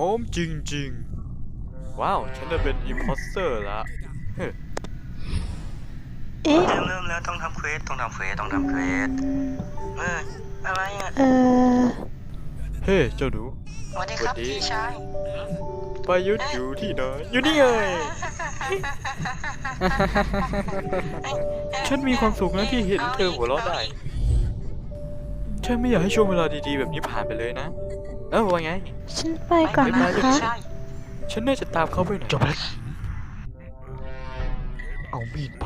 หอมจริงๆ ว้าว ฉันจะเป็นอิมพอสเตอร์ละเอ๊ะ เริ่มเริ่มแล้วต้องทำเควสต้องทำเควสต้องทำเควสเอออะไรอะเออ เฮ้ เจ้าหนูสวัสดีครับสวัสดี พี่ชายประยุทธ์อยู่ที่ไหนอยู่นี่ไง ฉันมีความสุขนะที่เห็นเธอหัวเราะได้ ฉันไม่อยากให้ช่วงเวลาดีๆ แบบนี้ผ่านไปเลยนะ เอ้าว่าไง ฉันไปก่อนนะบ๊ายบายคะใช่ฉันน่าจะตามเขาไปหน่อยจบแล้วเอามีดไป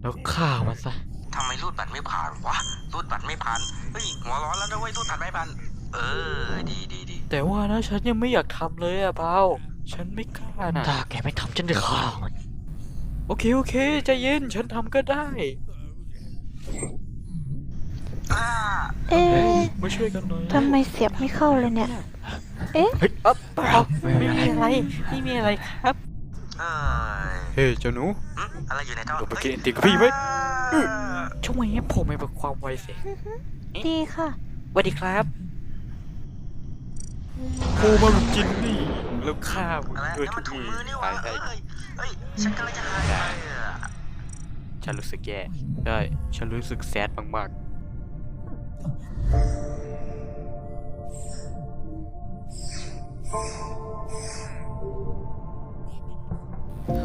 แล้วฆ่ามันซะทำไมรูดบัตรไม่ผ่านวะรูดบัตรไม่ผ่านเฮ้ยหัวร้อนแล้วนะเว้ยรูดบัตรไม่ผ่านเออดีดีดีแต่ว่านะฉันยังไม่อยากทำเลยอะเปาฉันไม่กล้านะถ้าแกไม่ทำฉันจะฆ่ามันโอเคโอเคใจเย็นฉันทำก็ได้อ่า เอ๊ะมาช่วยกันหน่อยทำไมเสียบไม่เข้าเลยเนี่ย เอ๊ะเฮ้ยอ๊ะเปล่าไม่มีอะไรไม่มีอะไรครับเอ้ยเฮ้ยเจ้าหนูหึอะไรอยู่ในท่อลงไปกินเฮ้ยติดกับพี่ไหมอ่าช่วยให้ผมไม่ประความไวสิดีค่ะสวัสดีครับโคมาลุจินนี่แล้วฆ่ามึงอะไรด้วยนั่นทุมันกถุงทีมือนี่หใช่วะใช่เอ้ยเฮ้ยฉันกำลังจะหายไปอะฉันรู้สึกแย่ได้ฉันรู้สึกแซดมากๆ ฮ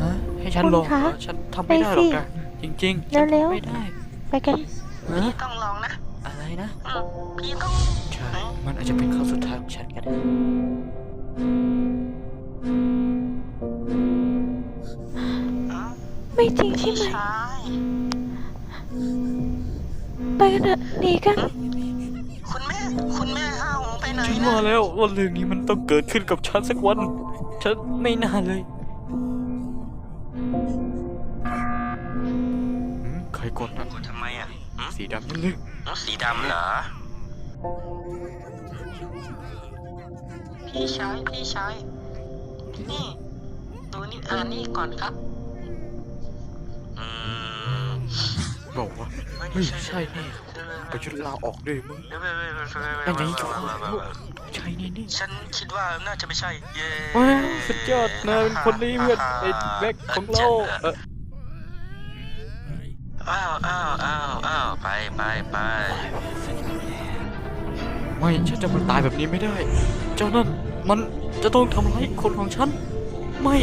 ะให้ฉันลงคุณคะเหรอฉันทำไม่ได้หรอกไปสินะจริงๆฉันเร็วๆ ทำไม่ได้ไปกัน ฮะพี่ต้องลองนะอะไรนะ อืมพี่ต้องใช่ มันอาจจะเป็นครั้งสุดท้ายของฉันก็ได้อืมไม่จริงใช่พี่ไหม ชายไปกันเถอะหนีกัน ไปไหนฉันนะมาแล้ววันเรื่องนี้มันต้องเกิดขึ้นกับฉันสักวัน ฉันไม่น่าเลยหืมใครกดนะกดทำไมอะหืมสีดำนั่นเลยหืมสีดำเหรอ พี่ชายพี่ชายนี่ดูนี่อ่านนี่ก่อนครับ บอกว่าไม่เฮ้ยใช่ใช่แน่ประยุทธ์ลาออกด้วยมึงเดี๋ยวเดี๋ยวเดี๋ยวเดี๋ยวอันเดี๋ยวนี้เดี๋ถูยวกเดี๋ยวแล้วเดี๋ยวใช่แน่นี่ฉันคิดว่าน่าจะไม่ใช่ เย้ว้าวสุดยอดนายเป็นคนนี้เพื่อนไอ้แบ็คของเราเอออ้าวอ้าวอ้าวอ้าวไปไปไปไม่ฉันจะมาตายแบบนี้ไม่ได้ เจ้านั่นมันจะต้องทำร้ายคนของฉัน ไม่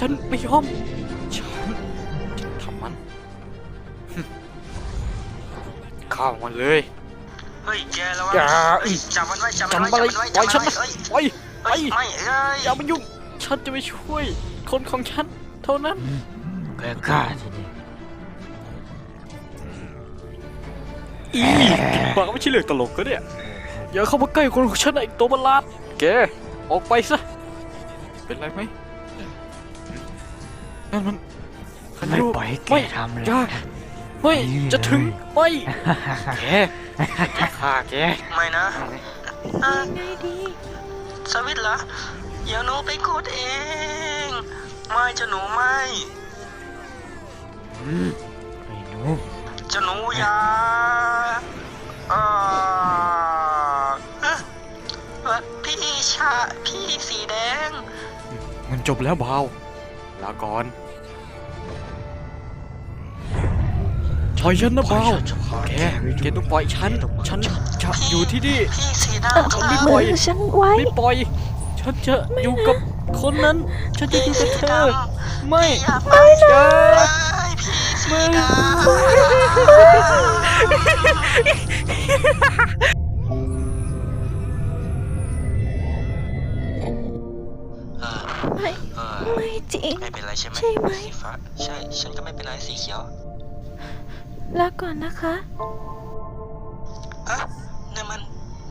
ฉันไม่ยอม ฉันจะทำมัน หึฆ่ามันเลยเฮ้ยแกแล้ววะอย่าเฮ้ยจับมันไว้จับมันจำไว้อะไรจับมันไว้ปล่อยฉันจับนะมันไว้ไปไปเฮ้ยไม่เอ้ยอย่ามายุ่งฉันจะไปช่วย คนของฉัน เท่านั้นแกฆ่าที่นี่อีปากไม่ใช่เรื่องตลกก็เนี่ยอย่าเข้ามาใกล้คนของฉันนะไอ้ตัวประหลาดแกออกไปซะเป็นไรไหมนั่นมันคันไม่โยกปล่อยให้แกไม่ทำเลยอย่า นะไม่นี่จะถึงเลยไม่แกจะฆ่าแกไม่นะอะไงดีสวิตช์เหรอเดี๋ยวหนูไปกดเอง ไม่เจะหนูไม่อืมไอ้หนูเจะหนูอย่าอ่าเอ๊ะเอ๊ะพี่ชาพี่สีแดง มันจบแล้วบาวลาก่อน ชอยฉันนะบาแกแกต้องปล่อยฉัน ฉันจะอยู่ที่นี่พี่สีดเอาำฉันไม่ปล่อยฉันไว้ไม่ปล่อย ฉันจะอยู่กับคนนั้น ฉันจะอยู่กับเธอ ไม่อย่ไปอย่าพี่สีไม่เออไม่ไม่จริงไม่เป็นไรใช่ไหมใช่ไหมสีฟ้าใช่ฉันก็ไม่เป็นไรสีเขียว ลาก่อนนะคะอะนั่นมัน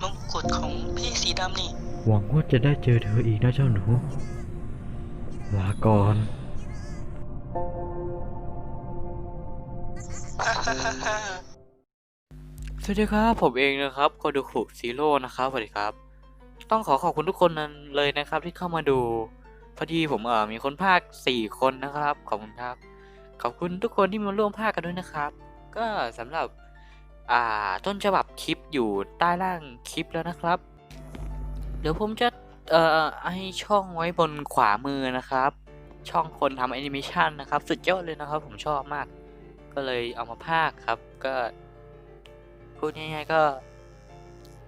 มงกุฎของพี่สีดำนี่ หวังว่าจะได้เจอเธออีกนะเจ้าหนู ลาก่อนสวัสดีครับ ผมเองนะครับโคดูคุซีโร่นะครับสวัสดีครับ ต้องขอขอบคุณทุกคนนั้นเลยนะครับ ที่เข้ามาดู พอดีผมเออมีคนภาคสี่คนนะครับ ขอบคุณครับ ขอบคุณทุกคนที่มาร่วมภาคกันด้วยนะครับ ก็สำหรับอ่าต้นฉบับคลิปอยู่ใต้ล่างคลิปแล้วนะครับ เดี๋ยวผมจะเอ่อให้ช่องไว้บนขวามือนะครับ ช่องคนทำแอนิเมชันนะครับ สุดยอดเลยนะครับ ผมชอบมาก ก็เลยเอามาพากย์ครับ ก็พูดง่ายๆก็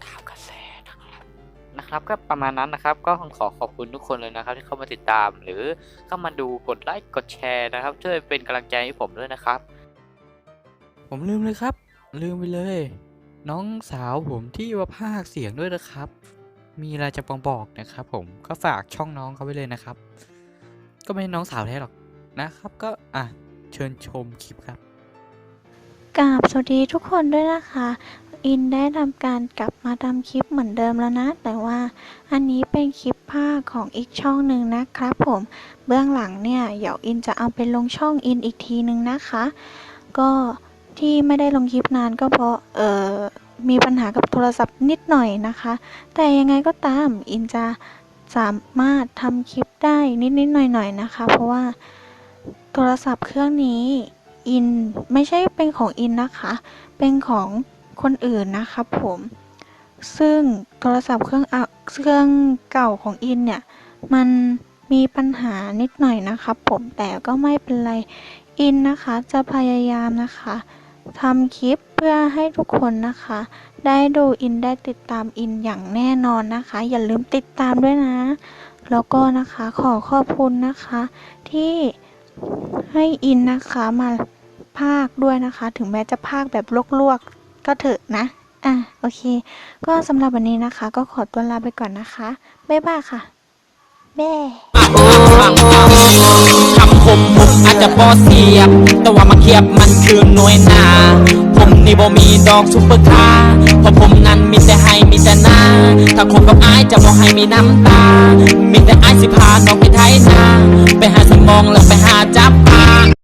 ตามกระแสนะครับนะครับ ก็ประมาณนั้นนะครับ ก็ขอขอบคุณทุกคนเลยนะครับ ที่เข้ามาติดตามหรือเข้ามาดูกดไลค์กดแชร์นะครับ ช่วยเป็นกำลังใจให้ผมด้วยนะครับ ผมลืมเลยครับ ลืมไปเลย น้องสาวผมที่ว่าพากย์เสียงด้วยนะครับ มีอะไรจะบอกบอกนะครับผมก็ฝากช่องน้องเขาไว้เลยนะครับ ก็ไม่ใช่น้องสาวแท้หรอกนะครับ ก็อะเชิญชมคลิปครับกราบสวัสดีทุกคนด้วยนะคะ อินได้ทำการกลับมาทำคลิปเหมือนเดิมแล้วนะ แต่ว่าอันนี้เป็นคลิปภาคของอีกช่องหนึ่งนะครับผม เบื้องหลังเนี่ย เดี๋ยวอินจะเอาไปลงช่องอินอีกทีนึงนะคะ ก็ ที่ไม่ได้ลงคลิปนานก็เพราะเออมีปัญหากับโทรศัพท์นิดหน่อยนะคะ แต่ยังไงก็ตามอินจะสามารถทำคลิปได้นิดๆหน่อยๆนะคะ เพราะว่าโทรศัพท์เครื่องนี้อินไม่ใช่เป็นของอินนะคะ เป็นของคนอื่นนะครับผม ซึ่งโทรศัพท์เครื่องเครื่องเก่าของอินเนี่ย มันมีปัญหานิดหน่อยนะครับผมแต่ก็ไม่เป็นไรอินนะคะจะพยายามนะคะ ทำคลิปเพื่อให้ทุกคนนะคะ ได้ดูอินได้ติดตามอินอย่างแน่นอนนะคะ อย่าลืมติดตามด้วยนะ แล้วก็นะคะขอขอบคุณนะคะ ที่ให้อินนะคะมาภาคด้วยนะคะ ถึงแม้จะภาคแบบลวกๆก็เถอะนะอะโอเค ก็สำหรับวันนี้นะคะ ก็ขอตัวลาไปก่อนนะคะ บ๊ายบายค่ะแบ้ คมมุกอาจจะบอเสียบ แต่ว่ามาเคียบมันคือหน่วยนา ผมนี่บ่มีดอกซุปเปอร์คาร์เพราะผมนั้นมีแต่ให้มีแต่หน้าถ้าคนกับอายจะบ่ให้มีน้ำตา มีแต่อายสิพาน้องไปไทยนา ไปหาสมองแล้วไปหาจับปลา